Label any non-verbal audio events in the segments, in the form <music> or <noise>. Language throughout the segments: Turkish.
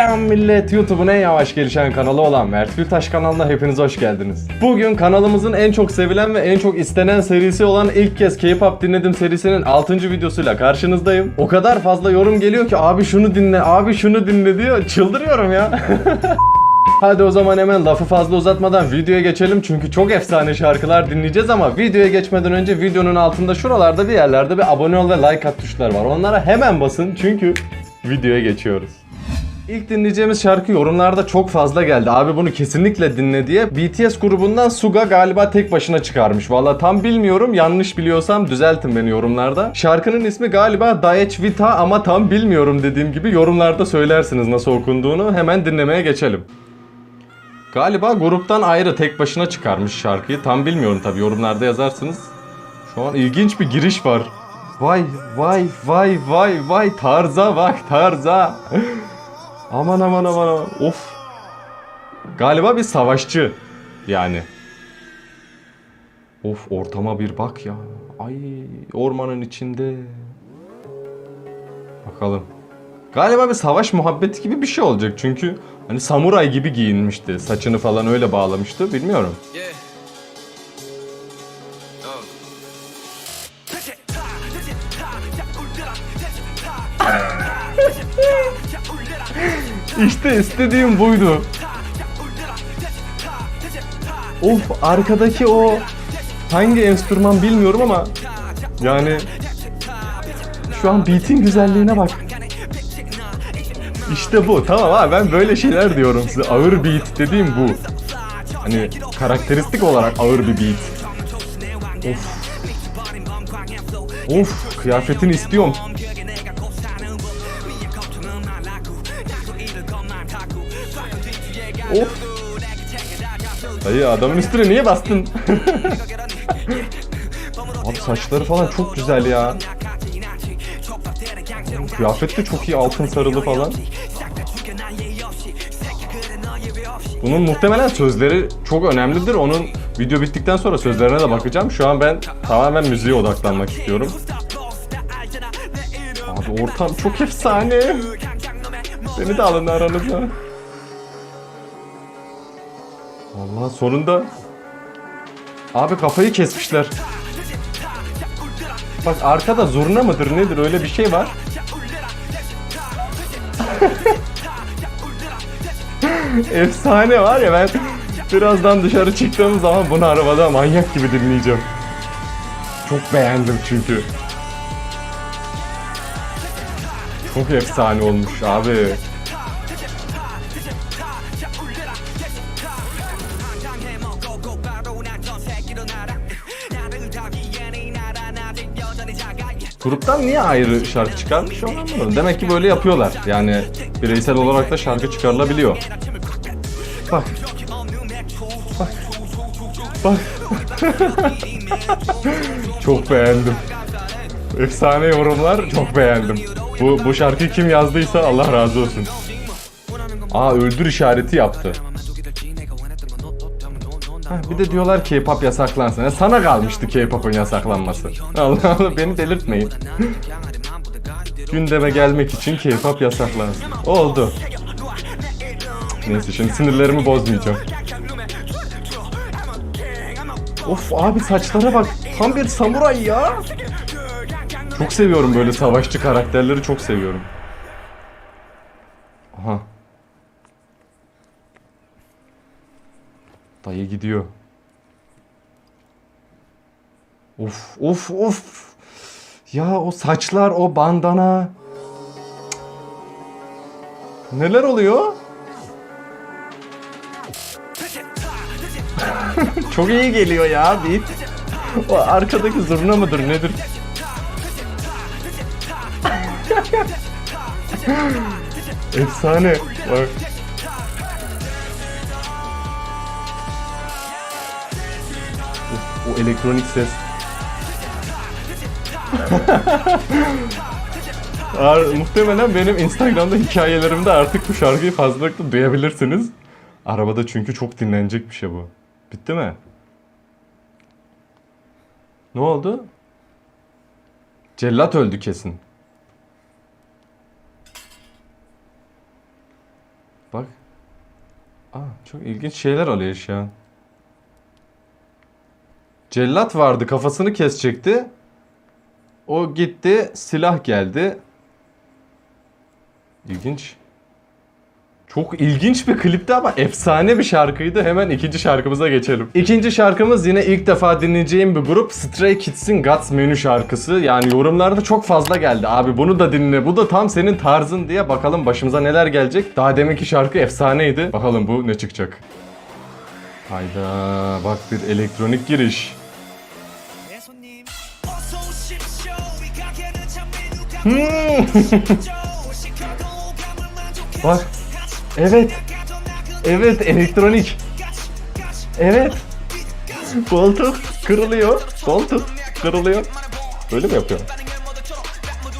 Selam millet YouTube'un en yavaş gelişen kanalı olan Mert Gültaş kanalına hepiniz hoş geldiniz. Bugün kanalımızın en çok sevilen ve en çok istenen serisi olan ilk kez K-pop dinledim serisinin 6. videosuyla karşınızdayım. O kadar fazla yorum geliyor ki abi şunu dinle abi şunu dinle diyor çıldırıyorum ya. <laughs> Hadi o zaman hemen lafı fazla uzatmadan videoya geçelim çünkü çok efsane şarkılar dinleyeceğiz ama videoya geçmeden önce videonun altında şuralarda bir yerlerde bir abone ol ve like at tuşları var. Onlara hemen basın çünkü videoya geçiyoruz. İlk dinleyeceğimiz şarkı yorumlarda çok fazla geldi. Abi bunu kesinlikle dinle diye. BTS grubundan Suga galiba tek başına çıkarmış. Valla tam bilmiyorum. Yanlış biliyorsam düzeltin beni yorumlarda. Şarkının ismi galiba Daech Vita ama tam bilmiyorum dediğim gibi yorumlarda söylersiniz nasıl okunduğunu. Hemen dinlemeye geçelim. Galiba gruptan ayrı tek başına çıkarmış şarkıyı. Tam bilmiyorum tabi yorumlarda yazarsınız. Şu an ilginç bir giriş var. Vay vay vay vay vay tarza bak tarza. Aman aman aman aman. Of. Galiba bir savaşçı yani. Of ortama bir bak ya. Ay ormanın içinde. Bakalım. Galiba bir savaş muhabbeti gibi bir şey olacak çünkü hani samuray gibi giyinmişti. Saçını falan öyle bağlamıştı. Bilmiyorum. Yeah. İşte istediğim buydu. Of arkadaki o hangi enstrüman bilmiyorum ama yani şu an beat'in güzelliğine bak. İşte bu. Tamam abi ben böyle şeyler diyorum size. Ağır beat dediğim bu. Hani karakteristik olarak ağır bir beat. Of. Of kıyafetini istiyorum. Dayı adamın üstüne niye bastın? <laughs> Abi saçları falan çok güzel ya. Kıyafet de çok iyi altın sarılı falan. Bunun muhtemelen sözleri çok önemlidir. Onun video bittikten sonra sözlerine de bakacağım. Şu an ben tamamen müziğe odaklanmak istiyorum. Abi ortam çok efsane. Beni de alın aranıza. Allah sonunda Abi kafayı kesmişler. Bak arkada zurna mıdır nedir öyle bir şey var. <laughs> Efsane var ya ben birazdan dışarı çıktığım zaman bunu arabada manyak gibi dinleyeceğim. Çok beğendim çünkü. Çok efsane olmuş abi. Gruptan niye ayrı şarkı çıkarmış onu anlamadım. Demek ki böyle yapıyorlar. Yani bireysel olarak da şarkı çıkarılabiliyor. Bak. Bak. Bak. <laughs> çok beğendim. Efsane yorumlar çok beğendim. Bu, bu şarkıyı kim yazdıysa Allah razı olsun. Aa öldür işareti yaptı. Ha, bir de diyorlar K-pop yasaklansın. Ya sana kalmıştı K-pop'un yasaklanması. Allah Allah beni delirtmeyin. Gündeme gelmek için K-pop yasaklansın. Oldu. Neyse şimdi sinirlerimi bozmayacağım. Of abi saçlara bak. Tam bir samuray ya. Çok seviyorum böyle savaşçı karakterleri çok seviyorum. Aha. Dayı gidiyor. Of of of. Ya o saçlar, o bandana. Neler oluyor? <laughs> Çok iyi geliyor ya beat. O arkadaki zurna mıdır nedir? <laughs> Efsane. Bak. O elektronik ses. <laughs> Ar- muhtemelen benim Instagram'da hikayelerimde artık bu şarkıyı fazlalıkla duyabilirsiniz. Arabada çünkü çok dinlenecek bir şey bu. Bitti mi? Ne oldu? Cellat öldü kesin. Bak. Aa, çok ilginç şeyler oluyor şu an. Cellat vardı kafasını kesecekti. O gitti silah geldi. İlginç. Çok ilginç bir klipti ama efsane bir şarkıydı. Hemen ikinci şarkımıza geçelim. İkinci şarkımız yine ilk defa dinleyeceğim bir grup Stray Kids'in Guts Menü şarkısı. Yani yorumlarda çok fazla geldi. Abi bunu da dinle. Bu da tam senin tarzın diye. Bakalım başımıza neler gelecek. Daha deminki şarkı efsaneydi. Bakalım bu ne çıkacak. Hayda bak bir elektronik giriş. <laughs> Bak. Evet. Evet elektronik. Evet. Koltuk kırılıyor. Koltuk kırılıyor. Böyle mi yapıyor?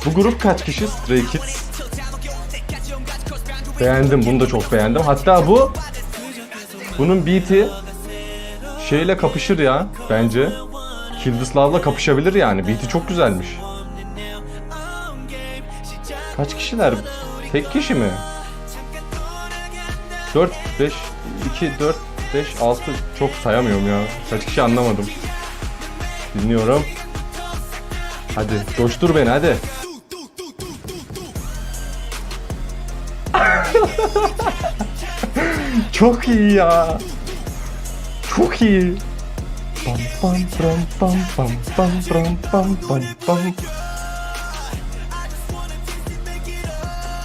Bu grup kaç kişi? Stray Kids. Beğendim. Bunu da çok beğendim. Hatta bu bunun beat'i şeyle kapışır ya bence. Kildislav'la kapışabilir yani. Beat'i çok güzelmiş. Kaç kişiler? Tek kişi mi? 4, 5, 2, 4, 5, 6 çok sayamıyorum ya. Kaç kişi anlamadım. Dinliyorum. Hadi coştur beni hadi. <laughs> çok iyi ya. Çok iyi. Pam pam pam pam pam pam pam pam pam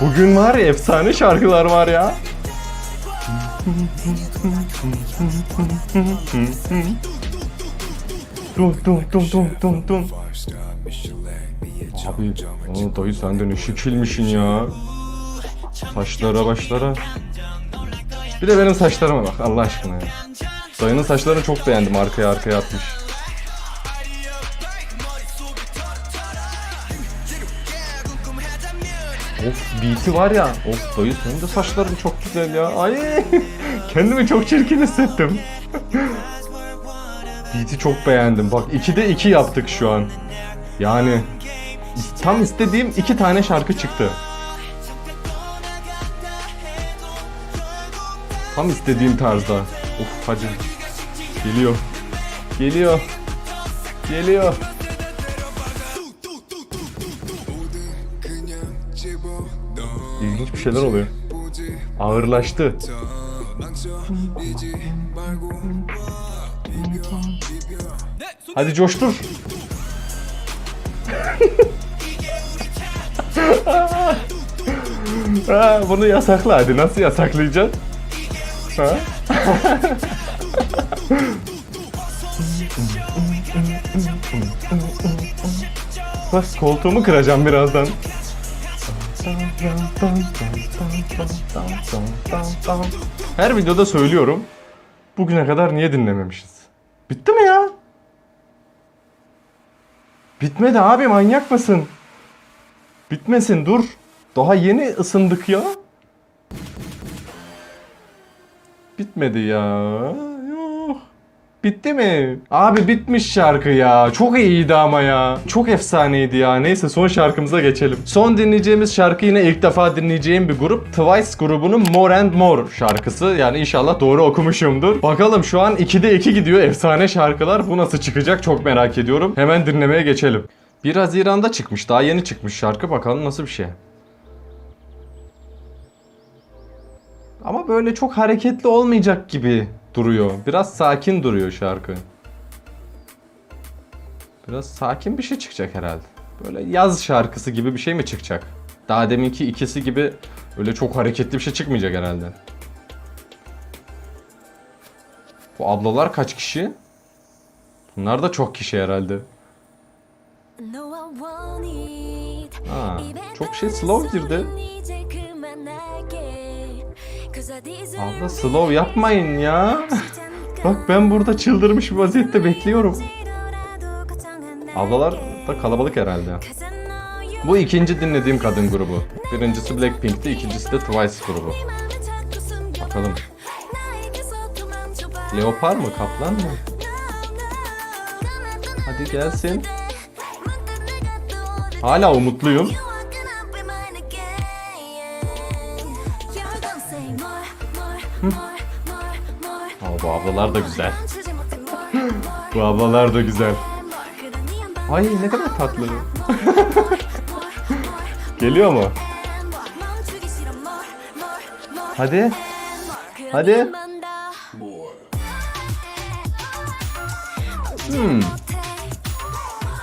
Bugün var ya efsane şarkılar var ya. Dum dum dum dum dum dum. Abi, o dayı sen de ne şekilmişsin ya. Saçlara başlara. Bir de benim saçlarıma bak Allah aşkına ya. Dayının saçlarını çok beğendim arkaya arkaya atmış. Of beat'i var ya. Of dayı senin de saçların çok güzel ya. Ay <laughs> kendimi çok çirkin hissettim. <laughs> beat'i çok beğendim. Bak 2'de 2 yaptık şu an. Yani tam istediğim iki tane şarkı çıktı. Tam istediğim tarzda. Of hadi. Geliyor. Geliyor. Geliyor. İlginç bir şeyler oluyor. Ağırlaştı. Hadi coştur. ha, bunu yasakla hadi. Nasıl yasaklayacaksın? Ha? Bak koltuğumu kıracağım birazdan. Her videoda söylüyorum. Bugüne kadar niye dinlememişiz? Bitti mi ya? Bitmedi abi manyak mısın? Bitmesin dur. Daha yeni ısındık ya. Bitmedi ya. Bitti mi? Abi bitmiş şarkı ya. Çok iyiydi ama ya. Çok efsaneydi ya. Neyse son şarkımıza geçelim. Son dinleyeceğimiz şarkı yine ilk defa dinleyeceğim bir grup. Twice grubunun More and More şarkısı. Yani inşallah doğru okumuşumdur. Bakalım şu an 2'de 2 gidiyor. Efsane şarkılar. Bu nasıl çıkacak çok merak ediyorum. Hemen dinlemeye geçelim. 1 Haziran'da çıkmış. Daha yeni çıkmış şarkı. Bakalım nasıl bir şey. Ama böyle çok hareketli olmayacak gibi duruyor. Biraz sakin duruyor şarkı. Biraz sakin bir şey çıkacak herhalde. Böyle yaz şarkısı gibi bir şey mi çıkacak? Daha deminki ikisi gibi öyle çok hareketli bir şey çıkmayacak herhalde. Bu ablalar kaç kişi? Bunlar da çok kişi herhalde. Aa, çok şey slow girdi. Abla slow yapmayın ya. Bak ben burada çıldırmış bir vaziyette bekliyorum. Ablalar da kalabalık herhalde. Bu ikinci dinlediğim kadın grubu. Birincisi Blackpink'ti, ikincisi de Twice grubu. Bakalım. Leopar mı, kaplan mı? Hadi gelsin. Hala umutluyum. Aa, bu ablalar da güzel. Bu ablalar da güzel. Ay ne kadar tatlı. <laughs> Geliyor mu? Hadi. Hadi. Hmm.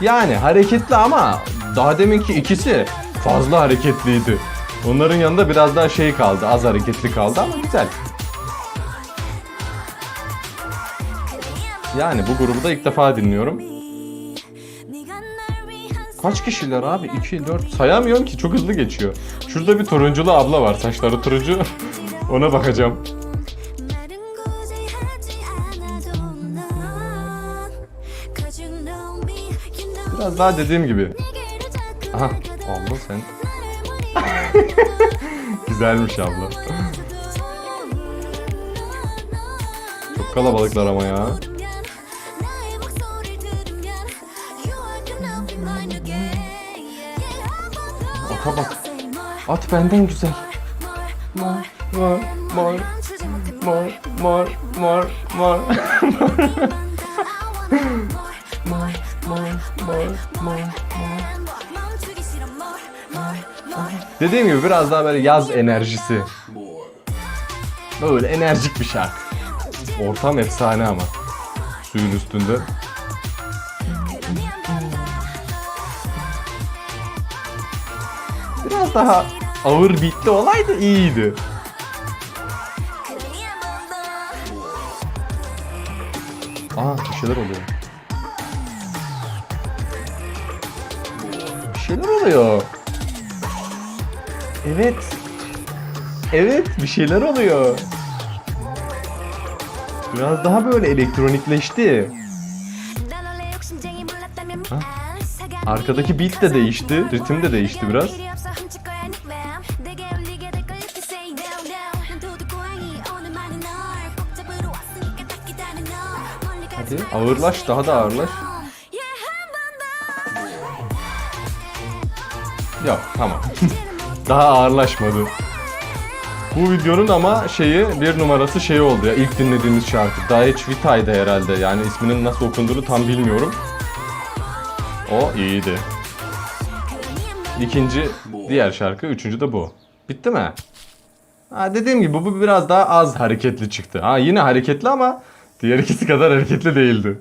Yani hareketli ama daha deminki ikisi fazla hareketliydi. Onların yanında biraz daha şey kaldı, az hareketli kaldı ama güzel. Yani bu grubu da ilk defa dinliyorum. Kaç kişiler abi? 2, 4 sayamıyorum ki çok hızlı geçiyor. Şurada bir turunculu abla var saçları turuncu. <laughs> Ona bakacağım. Biraz daha dediğim gibi. Aha abla sen. <laughs> Güzelmiş abla. Çok kalabalıklar ama ya. Ata bak. At benden güzel. Mor, mor, mor, mor, mor, mor, mor. Mor, mor, mor, mor, mor. Dediğim gibi biraz daha böyle yaz enerjisi. Böyle enerjik bir şarkı. Ortam efsane ama. Suyun üstünde. Biraz daha ağır beatli olaydı iyiydi. Aa bir şeyler oluyor. Bir şeyler oluyor. Evet. Evet bir şeyler oluyor. Biraz daha böyle elektronikleşti. Arkadaki beat de değişti, ritim de değişti biraz. Ağırlaş, daha da ağırlaş. Yok tamam. <laughs> daha ağırlaşmadı. Bu videonun ama şeyi bir numarası şey oldu ya ilk dinlediğimiz şarkı. Daich Vita'ydı herhalde yani isminin nasıl okunduğunu tam bilmiyorum. O iyiydi. İkinci diğer şarkı, üçüncü de bu. Bitti mi? Ha dediğim gibi bu biraz daha az hareketli çıktı. Ha yine hareketli ama diğer ikisi kadar hareketli değildi.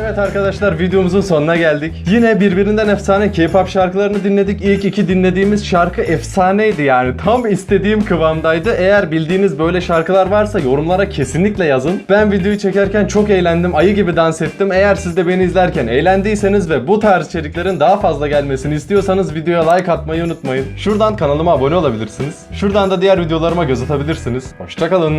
Evet arkadaşlar videomuzun sonuna geldik. Yine birbirinden efsane K-pop şarkılarını dinledik. İlk iki dinlediğimiz şarkı efsaneydi yani. Tam istediğim kıvamdaydı. Eğer bildiğiniz böyle şarkılar varsa yorumlara kesinlikle yazın. Ben videoyu çekerken çok eğlendim. Ayı gibi dans ettim. Eğer siz de beni izlerken eğlendiyseniz ve bu tarz içeriklerin daha fazla gelmesini istiyorsanız videoya like atmayı unutmayın. Şuradan kanalıma abone olabilirsiniz. Şuradan da diğer videolarıma göz atabilirsiniz. Hoşçakalın.